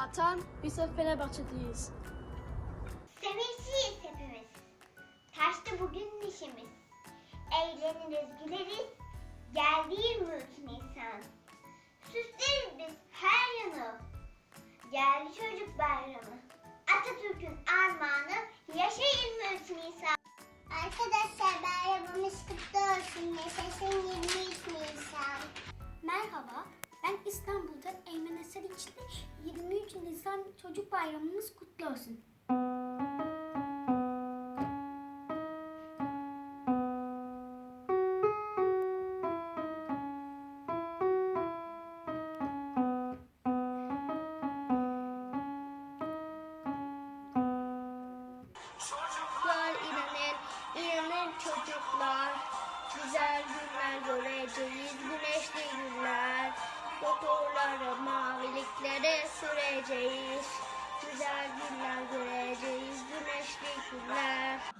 Atam, biz hep Fenerbahçeliyiz. Sevinçliyiz hepimiz. Taştı bugün işimiz. Eğleniriz, güleriz. Geldi 23 Nisan. Süsleriz biz her yanı. Geldi çocuk bayramı. Atatürk'ün armağanı yaşa 23 Nisan. Arkadaşlar bayramımız kutlu olsun. Yaşasın 23 Nisan. Merhaba, ben İstanbul'dan Eymen Eser içinde 23 Nisan Çocuk Bayramımız kutlu olsun. Çocuklar inanın, inanın çocuklar. Güzel günler göreceğiz, güneşli günler. Motorları, maviliklere süreceğiz. Güzel günler göreceğiz, güneşli günler.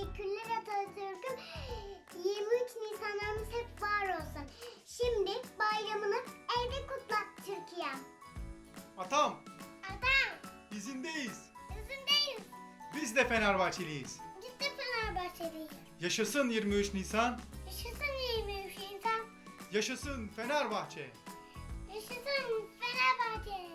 Teşekkürler Atatürk'üm. 23 Nisanlarımız hep var olsun. Şimdi bayramını evde kutla Türkiye. Atam, Adam, izindeyiz. üzümdeyiz. Biz de Fenerbahçeliyiz. Biz de Fenerbahçeliyiz. Yaşasın 23 Nisan, Yaşasın 23 Nisan. yaşasın Fenerbahçe. Yaşasın Fenerbahçe.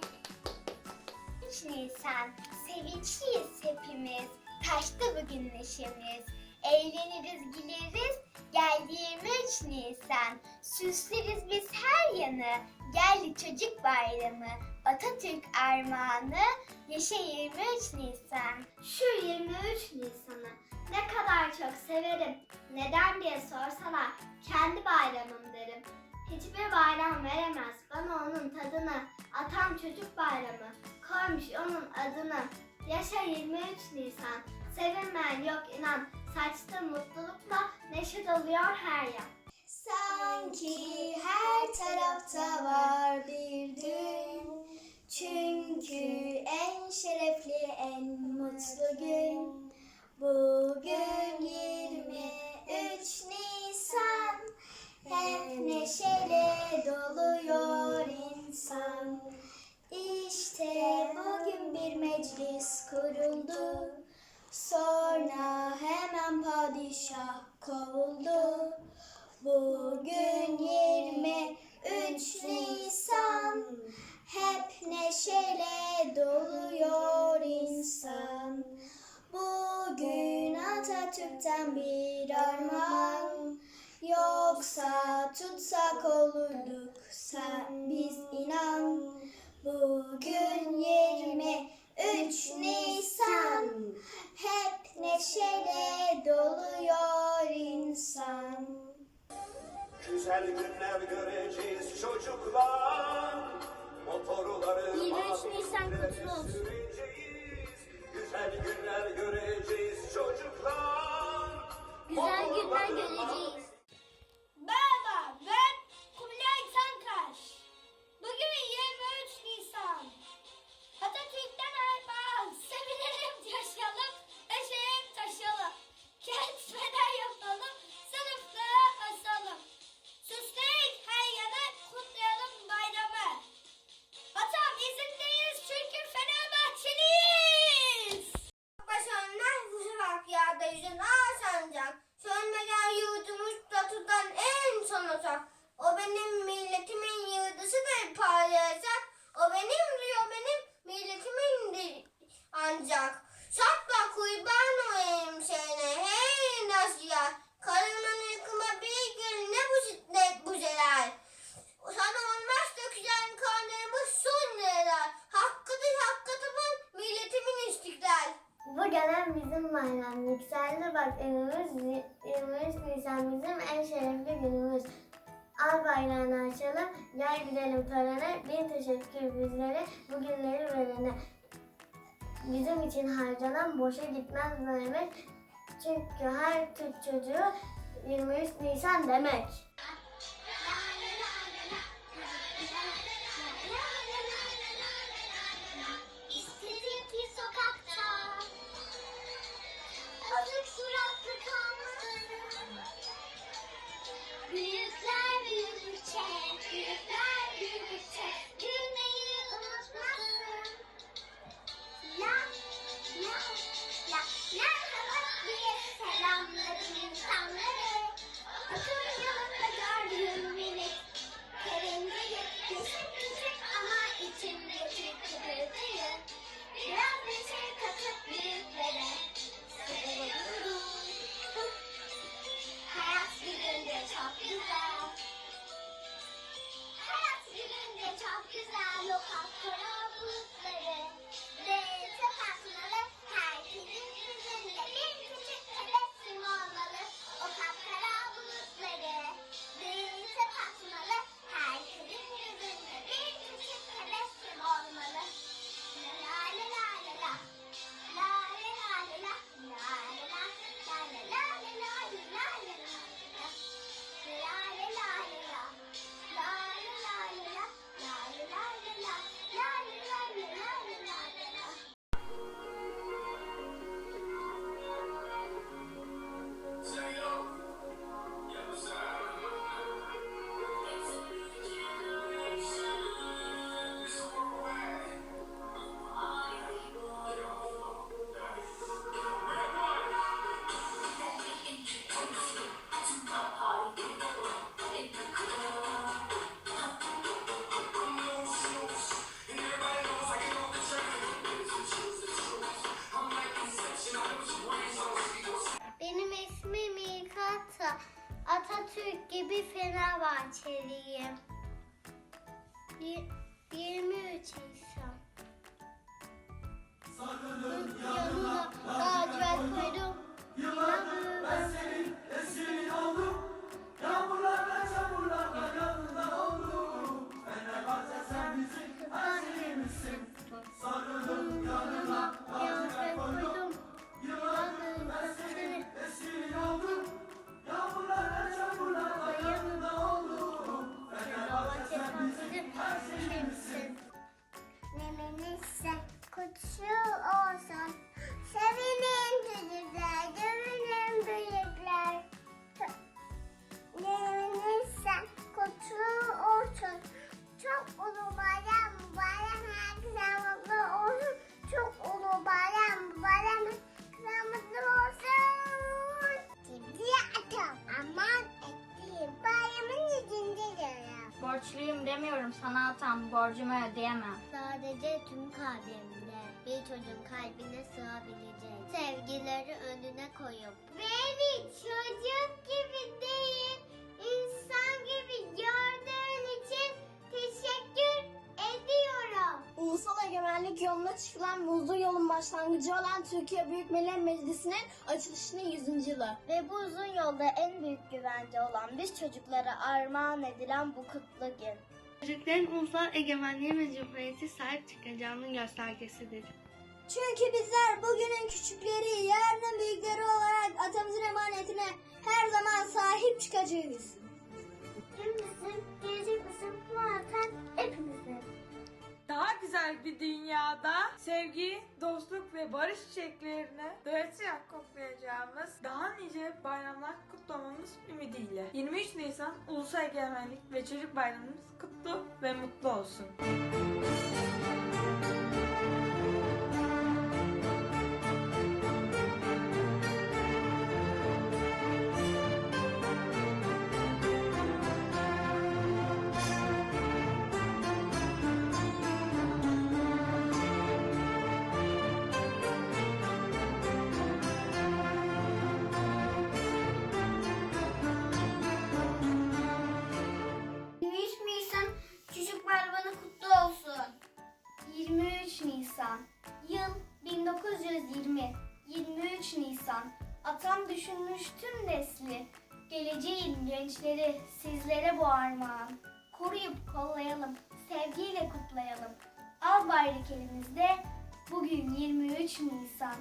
23 Nisan Sevinçliyiz hepimiz Taştı bugün neşemiz Eğleniriz güleriz. Geldi 23 Nisan Süsleriz biz her yanı. Geldi çocuk bayramı. Atatürk armağanı. Yaşa 23 Nisan. Şu 23 Nisan'ı ne kadar çok severim. Neden diye sorsalar kendi bayramım derim. Hiçbir bayram veremez bana onun tadını. Atam çocuk bayramı, koymuş onun adını. Yaşa 23 Nisan, sevinmeyen yok inan. Saçta mutlulukla neşe doluyor her yan. Sanki her tarafta var bir gün. Çünkü en şerefli, en mutlu gün. Bugün 23 Nisan. Hep neşeyle doluyor insan. İşte bugün bir meclis kuruldu. Sonra hemen padişah kovuldu. Bugün 23 Nisan. Hep neşeyle doluyor insan. Bugün Atatürk'ten bir armağan. Yoksa tutsak olurduk sen biz inan. Bugün 23 Nisan. Hep neşeyle doluyor insan. Güzel günler göreceğiz çocuklar. Motorları 23 mavi Nisan kutlu olsun. Güzel günler göreceğiz çocuklar. Güzel günler göreceğiz. Merhaba ben Baba gelen bizim bayram. Yükseldi bak önümüz. 23 Nisan bizim en şerefli günümüz. Al bayrağını açalım, gel gidelim törene. Bir teşekkür bizlere, bugünleri verene. Bizim için harcanan boşa gitmez Mehmet. Çünkü her Türk çocuğu 23 Nisan demek. Borçluyum demiyorum sana atam. Borcumu ödeyemem. Sadece tüm kalbimde bir çocuğun kalbine sığabilecek sevgileri önüne koyup beni çocuk gibi değil Ulusal egemenlik yoluna çıkılan ve uzun yolun başlangıcı olan Türkiye Büyük Millet Meclisi'nin açılışının 100. yılı. Ve bu uzun yolda en büyük güvence olan biz çocuklara armağan edilen bu kutlu gün. Çocukların ulusal egemenliğe ve cumhuriyete sahip çıkacağının göstergesidir. Çünkü bizler bugünün küçükleri, yarının büyükleri olarak atamızın emanetine her zaman sahip çıkacağız. Hepimizin, gelecek misin bu atan hepimizin. Daha güzel bir dünyada sevgi, dostluk ve barış çiçeklerini doyasıya koklayacağımız daha nice bayramlar kutlamamız ümidiyle. 23 Nisan Ulusal Egemenlik ve Çocuk Bayramımız kutlu ve mutlu olsun. Nisan Geleceğin gençleri sizlere bu armağan. Koruyup kollayalım, sevgiyle kutlayalım. Al bayrak elimizde, bugün 23 Nisan.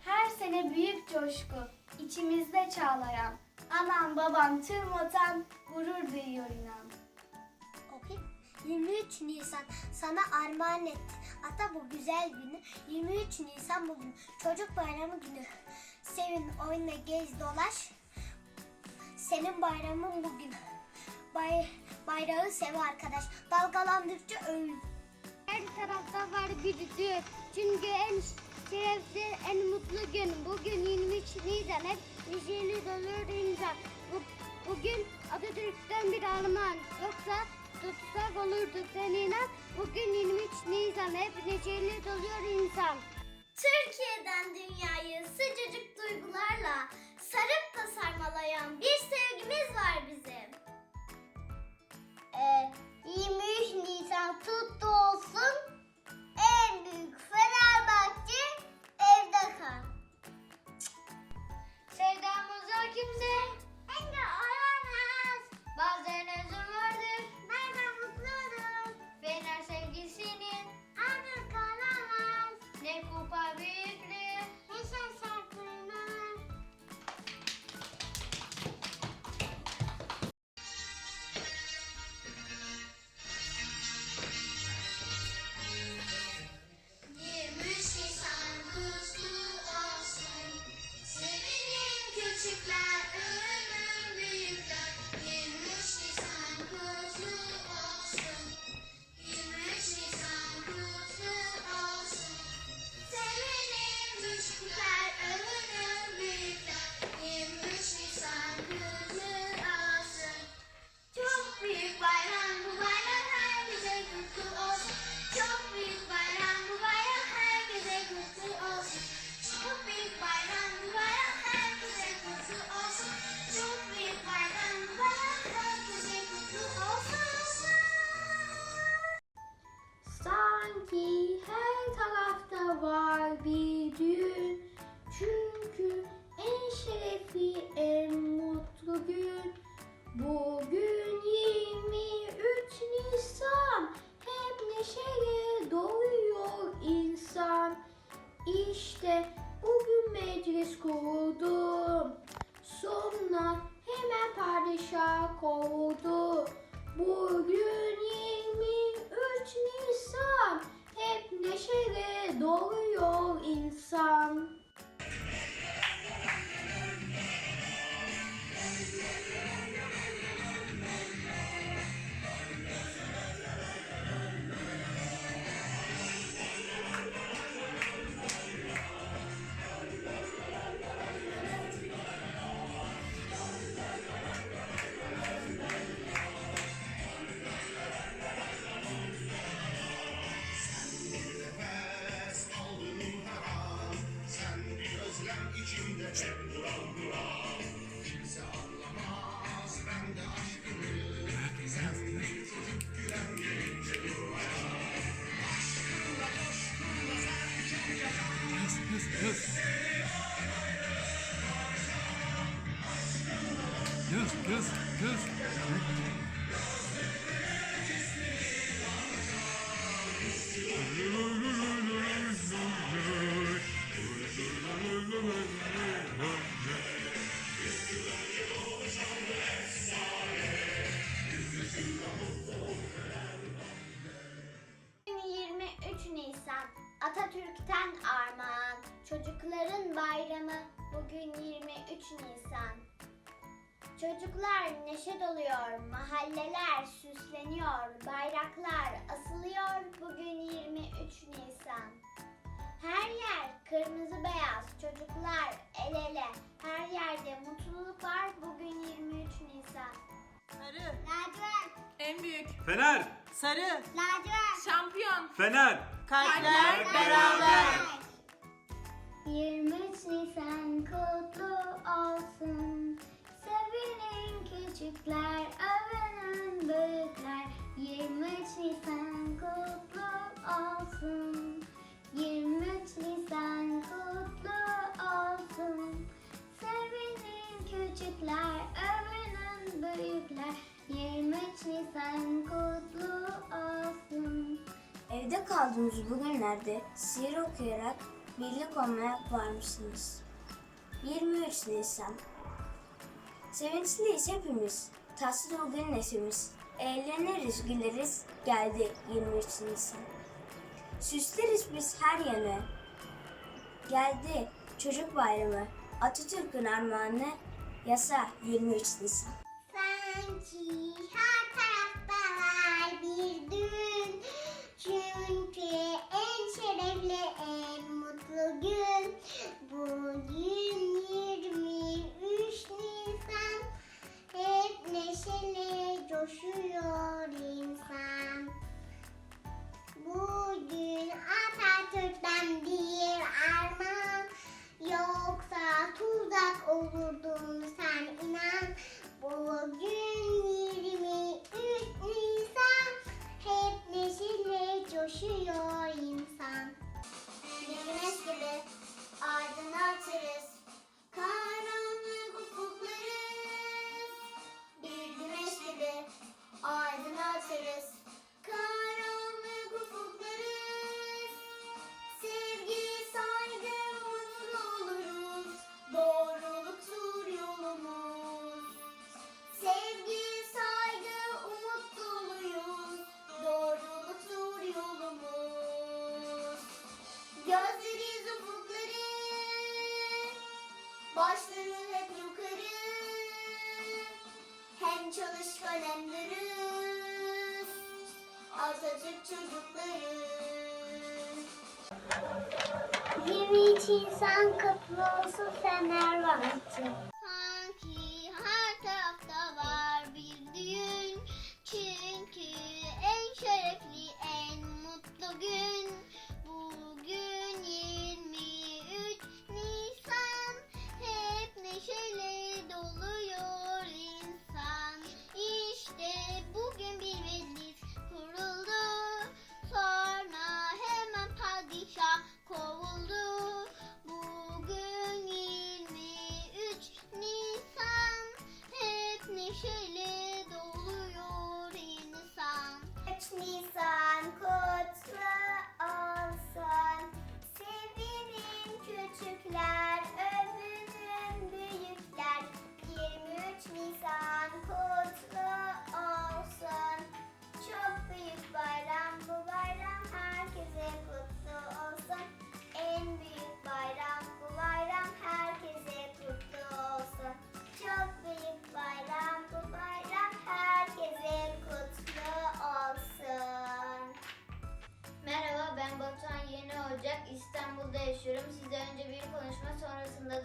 Her sene büyük coşku, içimizde çağlayan. Anam babam tüm vatan gurur duyuyor inan. Okuyayım. 23 Nisan sana armağan etti. Ata bu güzel günü. 23 Nisan bugün. Çocuk bayramı günü. Sevin, oyna, gez, dolaş. Senin bayramın bugün. Bay, bayrağı sev arkadaş. Dalgalandıkça övün. Her tarafta var düğün. Çünkü en şerefli, en mutlu gün. Bugün 23 Nisan. Hep neşeli doluyor insan. Bu, bugün Atatürk'ten bir armağan. Yoksa tutsak olurduk sen inan. Bugün 23 Nisan. Hep neşeli doluyor insan. Türkiye'den dünyayı sıcacık duygularla sarıp da sarmalayan bir sevgimiz var bizim. Ee, 23 Nisan tuttu olsun. En büyük Fenerbahçe evde kal. Sevdamıza kimse Sevinin 23 Nisan Çocuklar neşe doluyor, mahalleler süsleniyor, bayraklar asılıyor bugün 23 Nisan. Her yer kırmızı beyaz, çocuklar el ele, her yerde mutluluk var bugün 23 Nisan. Sarı, Lacivert, en büyük. Fener. Sarı, lacivert, şampiyon. Fener. Kalpler beraber. 23 Nisan kutlu olsun. Sevinin küçükler, övünün büyükler. 23 Nisan kutlu olsun. 23 Nisan kutlu olsun. Sevinin küçükler, övünün büyükler. 23 Nisan kutlu olsun. Evde kaldığımız bu günlerde şiir okuyarak birlik olmaya varmışsınız. 23 Nisan Sevinçliyiz hepimiz. Tatsız o gün neşemiz. Eğleniriz, güleriz. Geldi 23 Nisan. Süsleriz biz her yanı. Geldi çocuk bayramı. Atatürk'ün armağanı. Yasa 23 Nisan. Sanki her coşuyor insan. Bugün Atatürk'ten bir armağan. Yoksa Atatürk çocukları 23 Nisan kutlu olsun Fenerbahçe.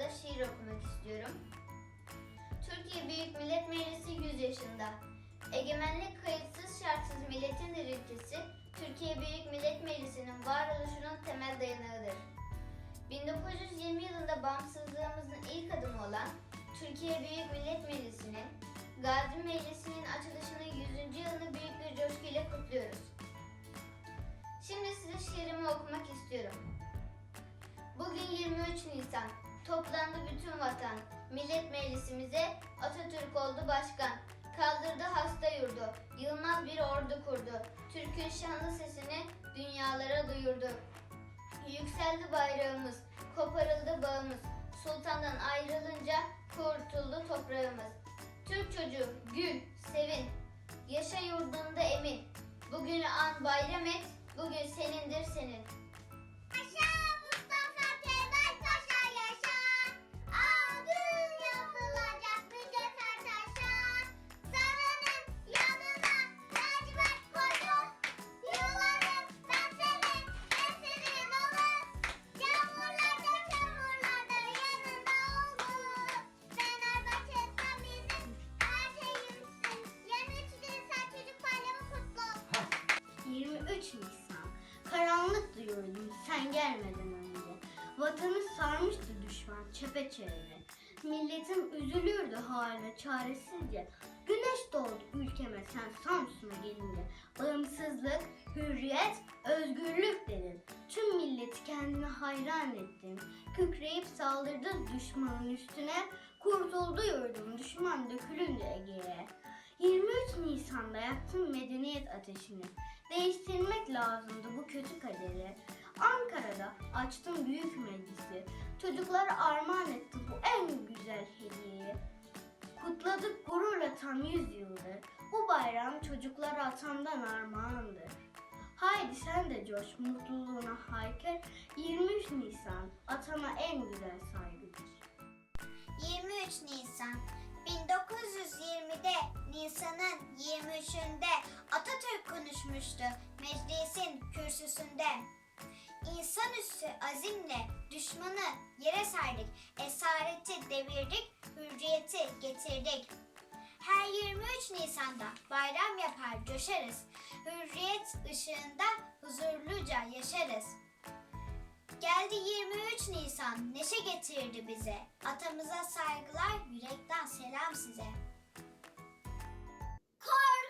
Şiir okumak istiyorum. Türkiye Büyük Millet Meclisi 100 yaşında. Egemenlik kayıtsız şartsız milletin ülkesi, Türkiye Büyük Millet Meclisi'nin varoluşunun temel dayanağıdır. 1920 yılında bağımsızlığımızın ilk adımı olan Türkiye Büyük Millet Meclisi'nin Gazi Meclisi'nin açılışının 100. yılını büyük bir coşkuyla kutluyoruz. Şimdi size şiirimi okumak istiyorum. Bugün 23 Nisan. Toplandı bütün vatan. Millet Meclisimize Atatürk oldu başkan. Kaldırdı hasta yurdu. Yılmaz bir ordu kurdu. Türk'ün şanlı sesini dünyalara duyurdu. Yükseldi bayrağımız. Koparıldı bağımız. Sultandan ayrılınca kurtuldu toprağımız. Türk çocuğu gül, sevin. Yaşa yurdunda emin. Bugünü an bayram et. Bugün senindir senin. Yaşa çepeçevre. Milletim üzülürdü haline çaresizce. Güneş doğdu ülkeme sen Samsun'a gelince. Bağımsızlık, hürriyet, özgürlük dedin. Tüm milleti kendine hayran ettin. Kükreyip saldırdı düşmanın üstüne. Kurtuldu yurdum düşman dökülünce Ege'ye. 23 Nisan'da yaktın medeniyet ateşini. Değiştirmek lazımdı bu kötü kaderi. Ankara'da açtım büyük meclisi. Çocuklara armağan etti bu en güzel hediyeyi. Kutladık gururla tam yüz yıldır. Bu bayram çocuklara atamdan armağandır. Haydi sen de coş mutluluğuna haykır. 23 Nisan atana en güzel saygıdır. 23 Nisan 1920'de Nisan'ın 23'ünde Atatürk konuşmuştu meclisin kürsüsünde. İnsanüstü azimle düşmanı yere serdik, esareti devirdik, hürriyeti getirdik. Her 23 Nisan'da bayram yapar coşarız, hürriyet ışığında huzurluca yaşarız. Geldi 23 Nisan, neşe getirdi bize. Atamıza saygılar, yürekten selam size. Korkma,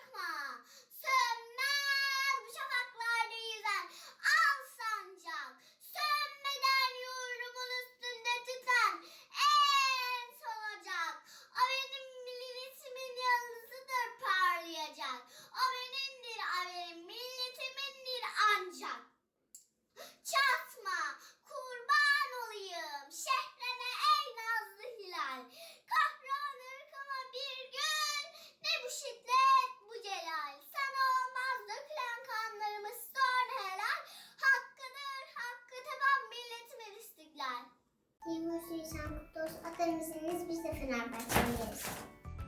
Fenerbahçeliyiz.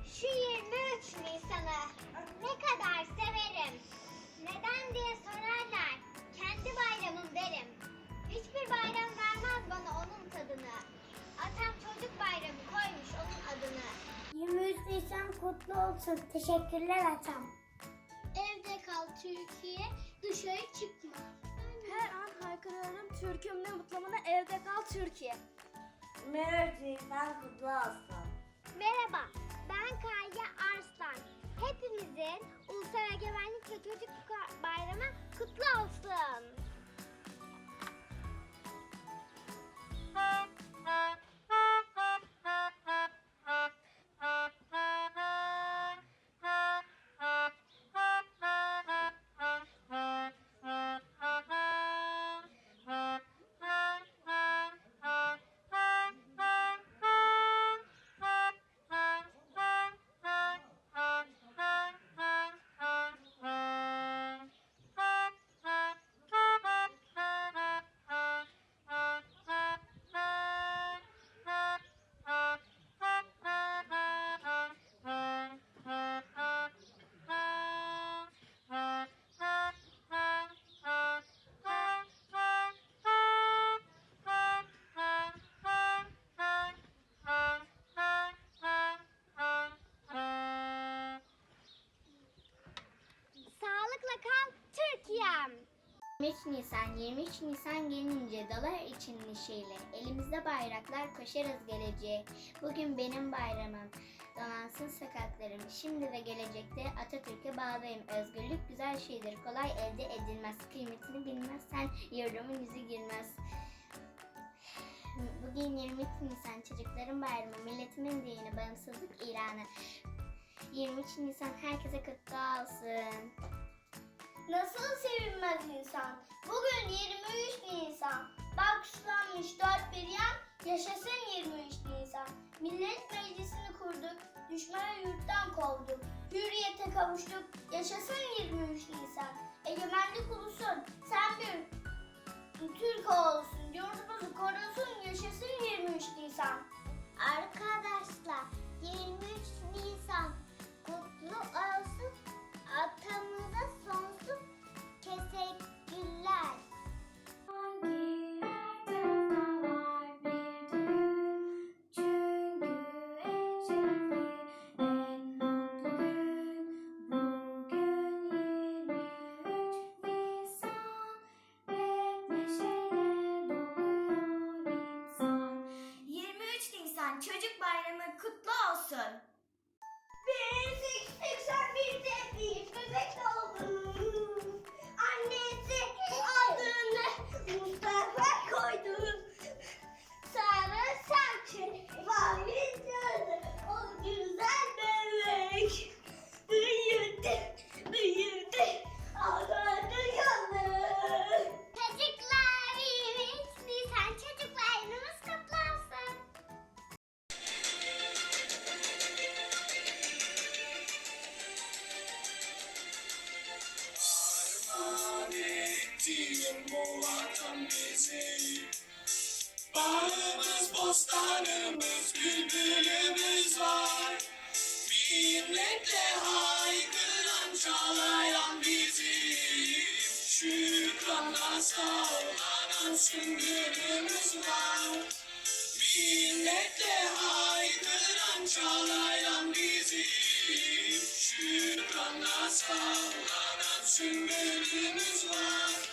Şu 23 Nisan'ı ne kadar severim. Neden diye sorarlar. Kendi bayramım derim. Hiçbir bayram vermez bana onun tadını. Atam çocuk bayramı koymuş onun adını. 23 Nisan kutlu olsun. Teşekkürler atam. Evde kal Türkiye, dışarı çıkma. Her an haykırıyorum Türk'üm ne evde kal Türkiye. Merhaba, ben Kaya Arslan. Hepimizin Ulusal Egemenlik ve Çocuk Bayramı kutlu olsun. Nisan, 23 Nisan gelince dalar için neşeyle. Elimizde bayraklar koşarız geleceğe. Bugün benim bayramım. Donansın sokaklarım. Şimdi ve gelecekte Atatürk'e bağlıyım. Özgürlük güzel şeydir. Kolay elde edilmez. Kıymetini bilmezsen yurdumun yüzü girmez. Bugün 23 Nisan çocukların bayramı. Milletimin dini bağımsızlık ilanı. 23 Nisan herkese kutlu olsun. Nasıl sevinmez insan? Bugün 23 Nisan. Bakışlanmış dört bir yan. Yaşasın 23 Nisan. Millet Meclisi'ni kurduk. Düşmanı yurttan kovduk. Hürriyete kavuştuk. Yaşasın 23 Nisan. Egemenlik ulusun. Sen bir Türk oğlusun. Yurdumuzu korusun. Yaşasın 23 Nisan. Arkadaşlar 23 Nisan kutlu olsun. Atamıza sonsuz teşekkürler. Destanımız, bülbülümüz var. Minnetle haykıran, çalayan bizim. Şükranla sallanan sümbülümüz var. Minnetle haykıran, çalayan bizim. Şükranla sallanan sümbülümüz var.